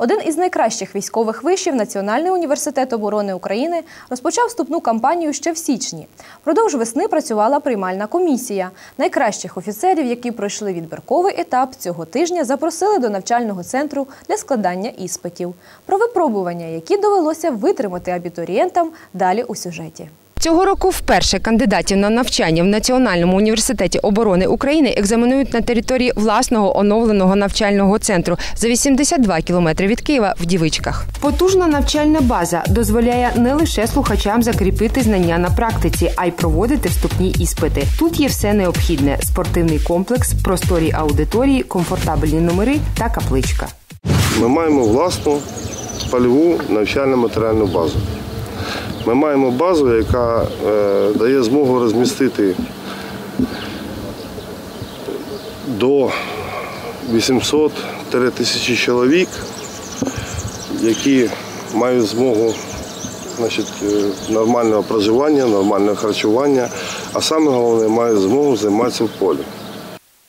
Один із найкращих військових вишів Національний університет оборони України розпочав вступну кампанію ще в січні. Впродовж весни працювала приймальна комісія. Найкращих офіцерів, які пройшли відбірковий етап, цього тижня запросили до навчального центру для складання іспитів. Про випробування, які довелося витримати абітурієнтам, далі у сюжеті. Цього року вперше кандидатів на навчання в Національному університеті оборони України екзаменують на території власного оновленого навчального центру за 82 кілометри від Києва в Дівичках. Потужна навчальна база дозволяє не лише слухачам закріпити знання на практиці, а й проводити вступні іспити. Тут є все необхідне: спортивний комплекс, просторі аудиторії, комфортабельні номери та капличка. Ми маємо власну польову навчально матеріальну базу. Ми маємо базу, яка е, дає змогу розмістити до 800-1000 чоловік, які мають змогу значить, е, нормального проживання, нормального харчування, а саме головне мають змогу займатися в полі.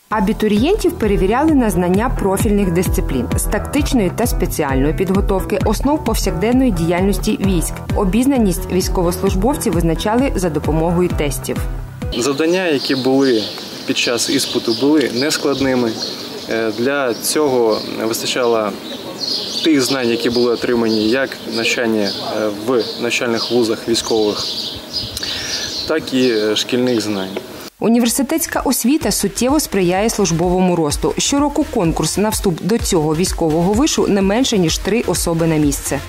Абітурієнтів перевіряли на знання профільних дисциплін з тактичної та спеціальної підготовки, основ повсякденної діяльності військ. Обізнаність військовослужбовців визначали за допомогою тестів. Завдання, які були під час іспиту, були нескладними. Е, Для цього вистачало тих знань, які були отримані як навчання е, в навчальних вузах військових, так і е, шкільних знань. Університетська освіта суттєво сприяє службовому росту. Щороку конкурс на вступ до цього військового вишу не менше ніж три особи на місце.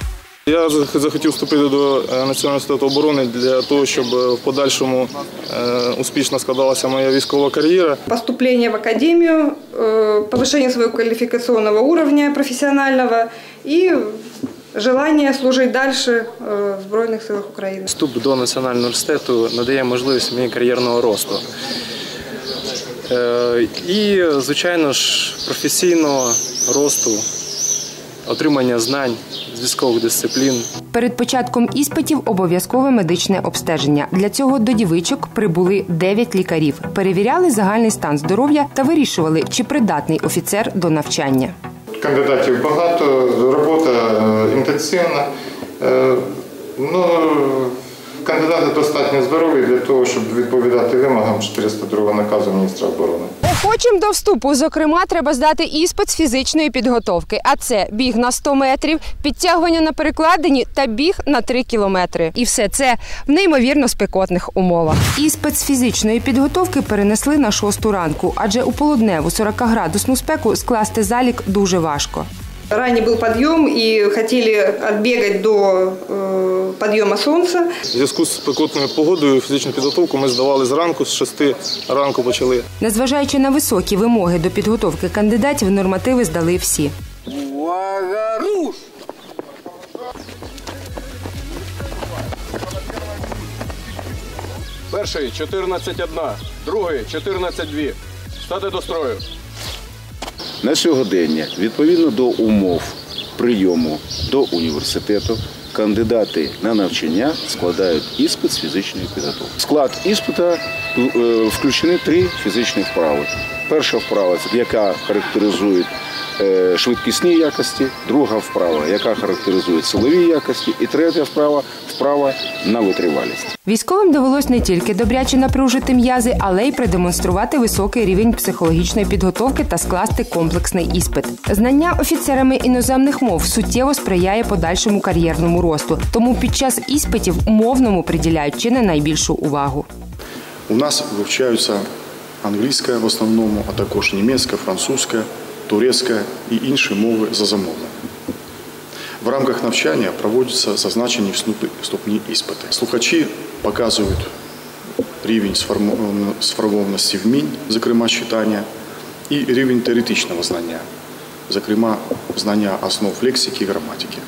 Я захотів вступити до е, Національного університету оборони для того, щоб е, в подальшому е, успішно складалася моя військова кар'єра. поступление в академию, э, повышение своего квалификационного уровня профессионального и желание служить дальше э, в Збройних силах України. Вступ до національного університету надає можливість мені кар'єрного росту. Е, І, звичайно ж, професійного росту, отримання знань з військових дисциплін. Перед початком іспитів обов'язкове медичне обстеження. Для цього до дівичок прибули 9 лікарів, перевіряли загальний стан здоров'я та вирішували, чи придатний офіцер до навчання. Кандидатів багато, робота е, інтенсивна. Е, Ну, кандидати достатньо здорові для того, щоб відповідати вимогам 402 наказу міністра оборони. Охочим до вступу, зокрема, треба здати іспит з фізичної підготовки. А це біг на 100 метрів, підтягування на перекладині та біг на 3 кілометри. І все це в неймовірно спекотних умовах. Іспит з фізичної підготовки перенесли на 6 ранку, адже у полудневу 40-градусну спеку скласти залік дуже важко. Ранее был подъем и хотели отбегать до подъема солнца. В зв'язку з спекотною погодою фізичну підготовку ми здавали зранку, з 6 ранку почали. Незважаючи на високі вимоги до підготовки кандидатів, нормативи здали всі. Перший 14-1, другий 14-2. Стати до строю. На сьогодення, відповідно до умов прийому до університету, кандидати на навчання складають іспит з фізичної підготовки. В склад іспита е, включені три фізичні вправи. Перша вправа, яка характеризує швидкісні якості, друга вправа, яка характеризує силові якості, і третя вправа вправа на витривалість. Військовим довелось не тільки добряче напружити м'язи, але й продемонструвати високий рівень психологічної підготовки та скласти комплексний іспит. Знання офіцерами іноземних мов суттєво сприяє подальшому кар'єрному росту. Тому під час іспитів мовному приділяють чи не найбільшу увагу. У нас вивчаються англійська в основному, а також німецька, французька, турецька і інші мови за замовленням. В рамках навчання проводяться зазначені вступні іспити. Слухачі показують рівень сформованості вмінь, зокрема читання, і рівень теоретичного знання, зокрема знання основ лексики і граматики.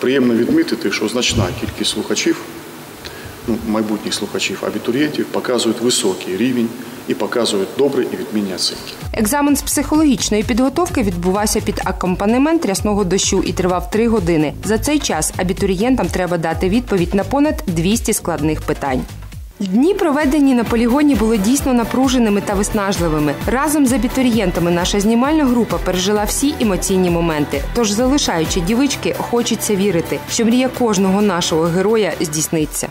Приємно відмітити, що значна кількість слухачів ну, майбутніх слухачів, абітурієнтів показують високий рівень і показують добре і відмінні оцінки. Екзамен з психологічної підготовки відбувався під акомпанемент рясного дощу і тривав три години. За цей час абітурієнтам треба дати відповідь на понад 200 складних питань. Дні, проведені на полігоні, були дійсно напруженими та виснажливими. Разом з абітурієнтами наша знімальна група пережила всі емоційні моменти. Тож, залишаючи дівички, хочеться вірити, що мрія кожного нашого героя здійсниться.